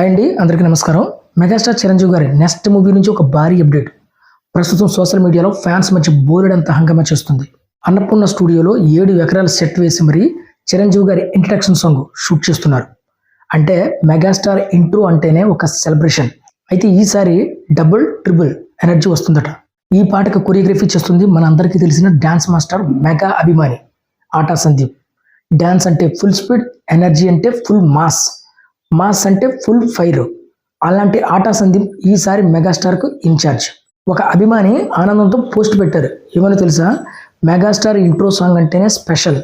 అండి అందరికీ నమస్కారం. మెగాస్టార్ చిరంజీవి గారి నెక్స్ట్ మూవీ నుంచి ఒక భారీ అప్డేట్. ప్రస్తుతం సోషల్ మీడియాలో ఫ్యాన్స్ మధ్య బోలెడంత హంగమా చేస్తుంది. అన్నపూర్ణ స్టూడియోలో ఏడు ఎకరాల సెట్ వేసి మరీ చిరంజీవి గారి ఇంట్రడక్షన్ సాంగ్ షూట్ చేస్తున్నారు. అంటే మెగాస్టార్ ఇంట్రో అంటేనే ఒక సెలబ్రేషన్ అయితే ఈసారి డబుల్ ట్రిపుల్ ఎనర్జీ వస్తుందట. ఈ పాటకు కొరియోగ్రఫీ చేస్తుంది మన అందరికీ తెలిసిన డ్యాన్స్ మాస్టర్ మెగా అభిమాని ఆటా సందీప్. డ్యాన్స్ అంటే ఫుల్ స్పీడ్ ఎనర్జీ అంటే ఫుల్ మాస్ మాస్ అంటే ఫుల్ ఫైర్. అలాంటి ఆటా సందీప్ ఈసారి మెగాస్టార్కు ఇన్ఛార్జ్ ఒక అభిమాని ఆనందంతో పోస్ట్ పెట్టారు. ఏమని తెలుసా? మెగాస్టార్ ఇంట్రో సాంగ్ అంటేనే స్పెషల్.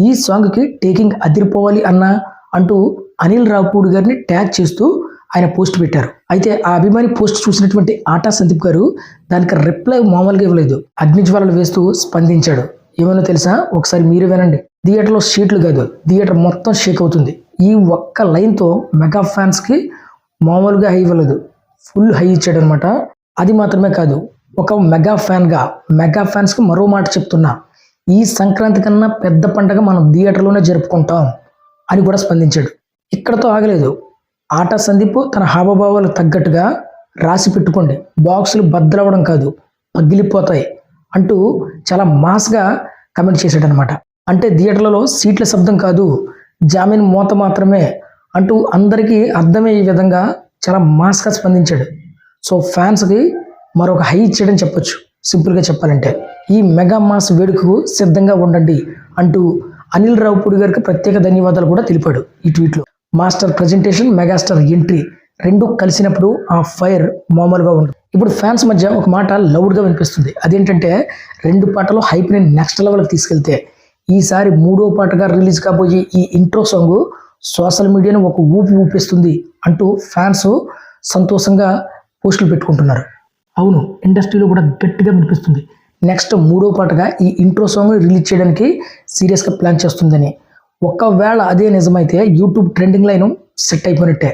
ఈ సాంగ్కి టేకింగ్ అదిరిపోవాలి అన్న అంటూ అనిల్ రావుపూడి గారిని ట్యాగ్ చేస్తూ ఆయన పోస్ట్ పెట్టారు. అయితే ఆ అభిమాని పోస్ట్ చూసినటువంటి ఆటా సందీప్ గారు దానికి రిప్లై మామూలుగా ఇవ్వలేదు. అగ్నిజ్వాలలు వేస్తూ స్పందించాడు. ఏమైనా తెలుసా? ఒకసారి మీరు వినండి. థియేటర్లో సీట్లు కాదు. థియేటర్ మొత్తం షేక్ అవుతుంది. ఈ ఒక్క లైన్తో మెగా ఫ్యాన్స్కి మామూలుగా హై ఇవ్వలేదు. ఫుల్ హై ఇచ్చాడు అనమాట అది మాత్రమే కాదు ఒక మెగా ఫ్యాన్గా మెగా ఫ్యాన్స్కి మరో మాట చెప్తున్నా. ఈ సంక్రాంతి కన్నా పెద్ద పండగ మనం థియేటర్లోనే జరుపుకుంటాం అని కూడా స్పందించాడు. ఇక్కడతో ఆగలేదు. ఆట సందీప్ తన హావభావాలు తగ్గట్టుగా రాసి పెట్టుకోండి. బాక్సులు బద్దలవ్వడం కాదు పగిలిపోతాయి అంటూ చాలా మాస్గా కమెంట్ చేశాడనమాట. అంటే థియేటర్లలో సీట్ల శబ్దం కాదు జామీన్ మూత మాత్రమే అంటూ అందరికీ అర్థమయ్యే విధంగా చాలా మాస్గా స్పందించాడు. సో ఫ్యాన్స్కి మరొక హై ఇచ్చాడని చెప్పొచ్చు. సింపుల్గా చెప్పాలంటే ఈ మెగా మాస్ వేడుకకు సిద్ధంగా ఉండండి అంటూ అనిల్ రావుపూడి గారికి ప్రత్యేక ధన్యవాదాలు కూడా తెలిపాడు ఈ ట్వీట్లో. మాస్టర్ ప్రజెంటేషన్ మెగాస్టార్ ఎంట్రీ రెండు కలిసినప్పుడు ఆ ఫైర్ మామూలుగా ఉండదు. ఇప్పుడు ఫ్యాన్స్ మధ్య ఒక మాట లౌడ్గా వినిపిస్తుంది. అదేంటంటే రెండు పాటలు హైప్ని నెక్స్ట్ లెవెల్కి తీసుకెళ్తే ఈసారి మూడో పాటగా రిలీజ్ కాబోయే ఈ ఇంట్రో సాంగ్ సోషల్ మీడియాను ఒక ఊపి ఊపిస్తుంది అంటూ ఫ్యాన్స్ సంతోషంగా పోస్టులు పెట్టుకుంటున్నారు. అవును ఇండస్ట్రీలో కూడా గట్టిగా వినిపిస్తుంది. నెక్స్ట్ మూడో పాటగా ఈ ఇంట్రో సాంగ్ రిలీజ్ చేయడానికి సీరియస్గా ప్లాన్ చేస్తుందని. ఒకవేళ అదే నిజమైతే యూట్యూబ్ ట్రెండింగ్ లైన్ సెట్ అయిపోయినట్టే.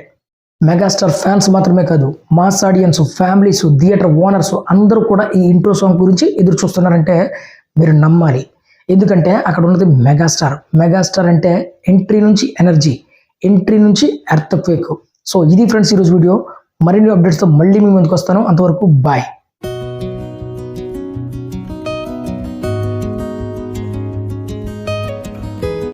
మెగాస్టార్ ఫ్యాన్స్ మాత్రమే కాదు mass audience families theatre owners అందరూ కూడా ఈ ఇంట్రో సాంగ్ గురించి ఎదురు చూస్తున్నారంటే మీరు నమ్మాలి. ఎందుకంటే అక్కడ ఉన్నది మెగాస్టార్. మెగాస్టార్ అంటే ఎంట్రీ నుంచి ఎనర్జీ ఎంట్రీ నుంచి ఎర్త్ క్వేక్ సో ఇది ఫ్రెండ్స్ ఈరోజు వీడియో. మరిన్ని అప్డేట్స్తో మళ్ళీ మీ ముందుకు వస్తాను. అంతవరకు బాయ్.